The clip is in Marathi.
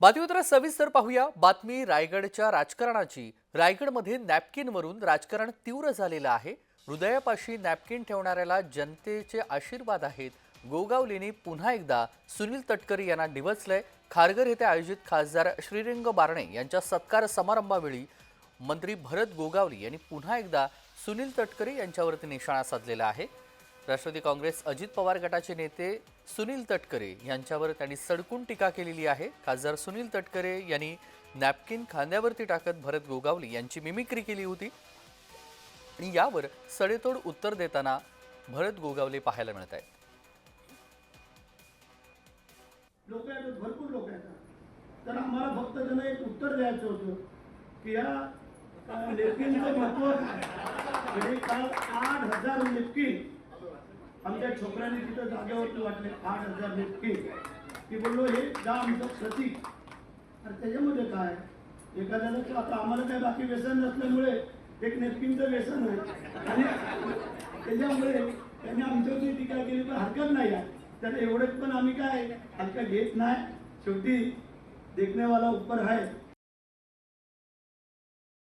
बातमीपत्र सविस्तर पाहूया. बातमी रायगडच्या राजकारणाची. रायगडमध्ये नॅपकिनवरून राजकारण तीव्र झालेलं आहे. हृदयापाशी नॅपकिन ठेवणाऱ्याला जनतेचे आशीर्वाद आहेत. गोगावलेने पुन्हा एकदा सुनील तटकरे यांना निवचलंय. खारघर येथे आयोजित खासदार श्रीरंग बारणे यांच्या सत्कार समारंभावेळी मंत्री भरत गोगावले यांनी पुन्हा एकदा सुनील तटकरे यांच्यावरती निशाणा साधलेला आहे. राष्ट्रवादी काँग्रेस अजित पवार गटाचे नेते सुनील तटकरे यांच्यावर त्यांनी सडकून टीका केलेली आहे. खासदार सुनील तटकरे यांनी नॅपकिन खांद्यावरती टाकत भरत गोगावली यांची मिमिक्री केली होती. आणि यावर सडेतोड उत्तर देताना भरत गोगावले पाहायला मिळत आहेत. लोक येतात भरपूर लोक येतात तर आम्हाला फक्त त्यांना एक उत्तर द्यायचं होतं की या अं, नेपकिनचं महत्त्व म्हणजे काल आठ हजार नेपकिन आमच्या छोकऱ्यांनी तिथं जागेवरती वाटले आठ हजार नेपकिन की बोललो हे जा आमचं प्रतीक. आणि त्याच्यामध्ये काय? एखाद्याला तर आता आम्हाला काय बाकी व्यसन नसल्यामुळे एक नेपकिनचं व्यसन आहे. आणि त्याच्यामुळे त्यांनी आमच्यावरती टीका केली पण हरकत नाही आहे तर एवढंच पण आम्ही काय हलका घेत नाही. शेवटी देखणेवाला ऊपर आहे.